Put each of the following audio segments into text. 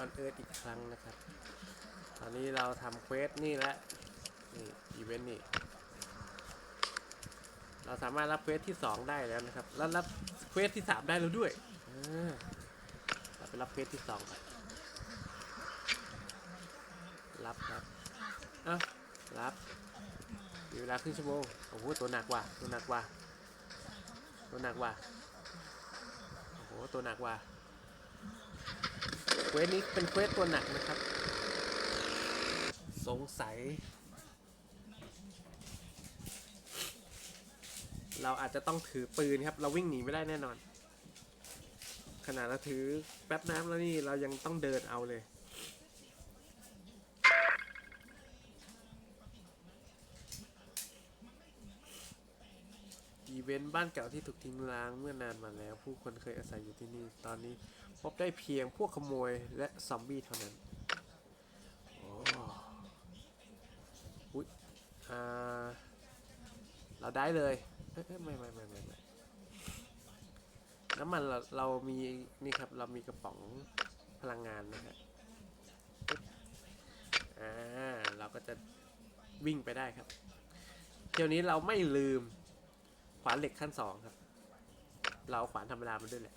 ออนเอิร์ธอีกครั้งนะครับ ตอนนี้เราทำเควสนี่แล้วนี่อีเวนต์นี่ เราสามารถรับเควสที่ 2 ได้แล้วนะครับ แล้วรับเควสที่ 3 ได้แล้วด้วยเราไปรับเควสที่2กันรับครับอ้ารับมีเวลาครึ่งชั่วโมงโอ้โหตัวหนักว่ะตัวหนักว่ะตัวหนักว่ะโอ้โหตัวหนักว่ะ เควสนี้เป็นเควสตัวหนักนะครับ สงสัย เราอาจจะต้องถือปืนครับ เราวิ่งหนีไม่ได้แน่นอน ขนาดเราถือแป๊บน้ำแล้วนี่เรายังต้องเดินเอาเลย อีเวนต์บ้านเก่าที่ถูกทิ้งร้างเมื่อนานมาแล้ว ผู้คนเคยอาศัยอยู่ที่นี่ ตอนนี้พบได้เพียงพวกขโมยและซอมบี้เท่านั้นโอ้อุ๊ยอ่าเราได้เลยเอ้ยไม่ไม่ไม่ไม่ไม่น้ำมันเราเรามีนี่ครับเรามีกระป๋องพลังงานนะฮะปึ๊บอ่าเราก็จะวิ่งไปได้ครับ เที่ยวนี้เราไม่ลืม ขวานเหล็กขั้นสองครับ เราขวานธรรมดามาด้วยแหละ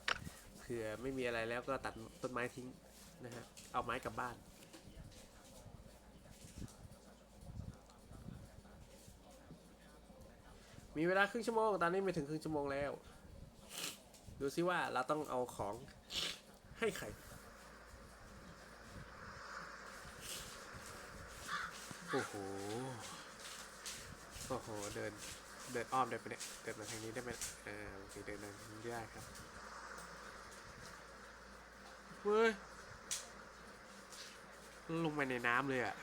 เผื่อไม่มีอะไรแล้วก็ตัดต้นไม้ทิ้งนะฮะเอาไม้กลับบ้าน มีเวลาครึ่งชั่วโมงตอนนี้ไม่ถึงครึ่งชั่วโมงแล้ว ดูซิว่าเราต้องเอาของให้ใครโอ้โห โอ้โห เดิน เดินอ้อมได้ปะเนี่ย เดินมาทางนี้ได้ไหมเออโอเคเดินทางนี้ได้ครับเฮ้ย ลงไปในน้ำเลยอะ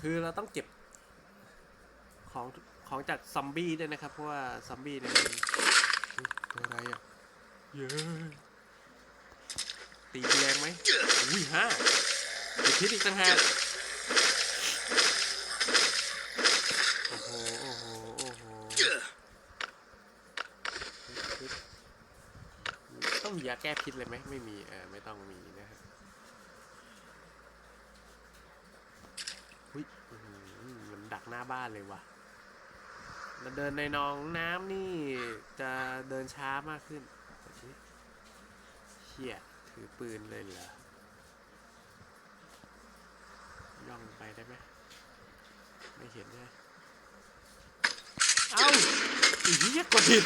คือเราต้องเก็บของของจากซอมบี้ด้วยนะครับ เพราะว่าซอมบี้เนี่ยตัวอะไรอะ เย้ ตีแรงไหมอุ้ยห้าติดพิษอีกต่างหากโอ้โห โอ้โห โอ้โห ต้องมียาแก้พิษเลยไหมไม่มีเออไม่ต้องมีนะฮะอุ้ยอื้อหือมันดักหน้าบ้านเลยว่ะเราเดินในหนองน้ำนี่จะเดินช้ามากขึ้นเชี่ย ถือปืนเลยเหรอย่องไปได้ไหมไม่เห็นใช่ไหมเอ้าอีเหี้ยกดผิด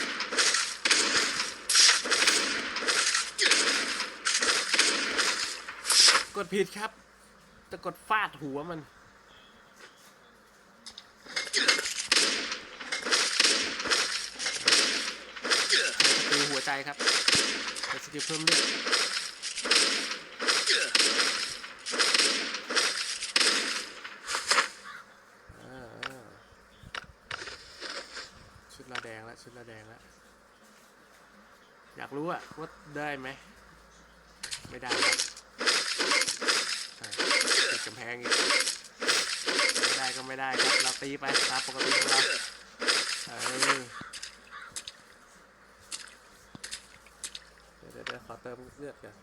กดผิดครับ จะกดฟาดหัวมันสกิลหัวใจครับสกิลเพิ่มเลือด ชุดเราแดงแล้วชุดเราแดงแล้ว อยากรู้อะว่าได้ไหม ไม่ได้ติดกำแพงอีกไม่ได้ก็ไม่ได้ครับ เราตีไปตามปกติของเราเออเดี๋ยวเดี๋ยวขอเติมเลือดก่อน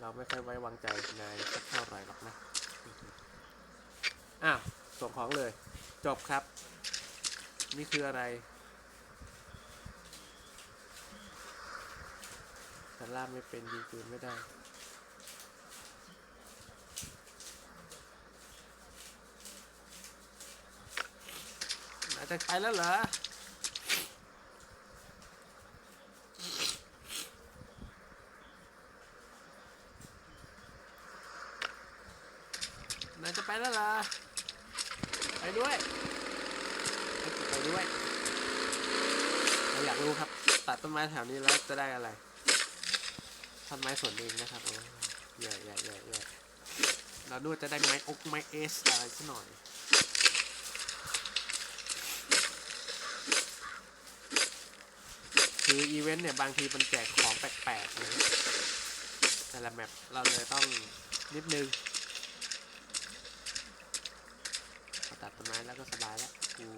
เราไม่ค่อยไว้วางใจนายสักเท่าไหร่หรอกนะอ้าวส่งของเลย จบครับ นี่คืออะไรฉันล่าไม่เป็นยิงปืนไม่ได้นาจะไปแล้วเหรอ นาจะไปแล้วเหรอไปด้วยไปด้วยเราอยากรู้ครับ ตัดต้นไม้แถวนี้แล้วจะได้อะไรต้นไม้สวนหนึ่งนะครับโอ้ใหญ่ใหญ่ใหญ่ใหญ่เราด้วยจะได้ไม้อกไม้เอสอะไรสักหน่อยคืออีเวนต์เนี่ย บางทีมันแจกของแปลกๆนะแต่ละแมปเราเลยต้องนิดนึง พอ ต้นไม้แล้วก็สบายแล้วกู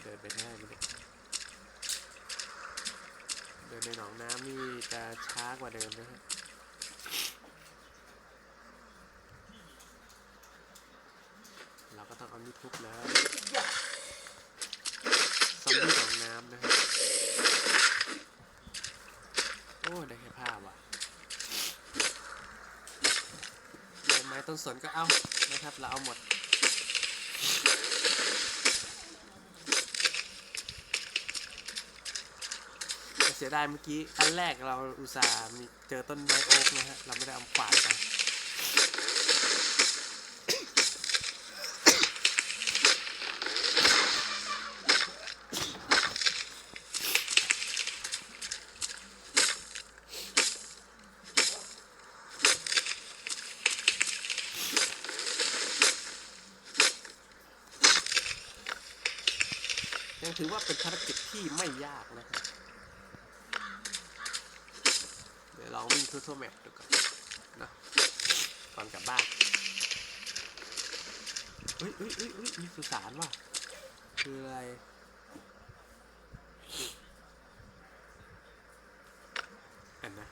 เป็นไปได้ไหมเนี่ยเดินในหนองน้ำนี่จะช้ากว่าเดิมนะฮะเราก็ต้องเอานี่ทุบแล้วซอมบี้หนองน้ำนะฮะโอ้ได้แค่ผ้าว่ะใบไม้ต้นสนก็เอานะครับ เราเอาหมด เสียดายเมื่อกี้ อันแรกเราอุตส่าห์มีเจอต้นไม้โอ๊กนะฮะ เราไม่ได้เอาขวานไปยังถือว่าเป็นภารกิจที่ไม่ยากนะครับ เดี๋ยวลองวิ่งทั่วๆแมปดูก่อนนะก่อนกลับบ้านเฮ้ยเฮ้ยเฮ้ยเฮ้ยมีสุสานว่ะคืออะไรอันนะ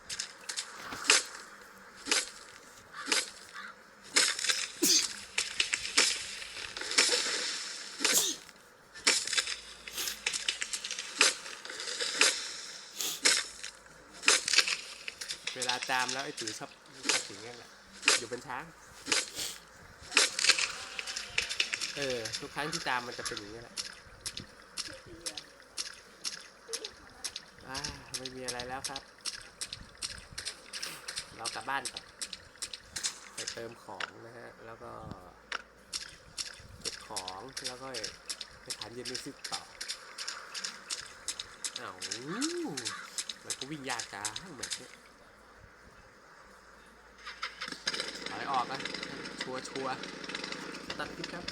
เวลาจามแล้วไอ้ตุ๋ยชอบชอบถึงนั่นแหละอยู่เป็นช้าง เออ ทุกครั้งที่จามมันจะเป็นอย่างนี้แหละอ่าไม่มีอะไรแล้วครับ เรากลับบ้านก่อนไปเติมของนะฮะ แล้วก็เก็บของแล้วก็ไปฐานเย็นมิวสิกต่ออ้าวมันก็วิ่งยากจ้าเหมือนเนี่ย ถอยออกนะชัวชัวตัดคลิปครับ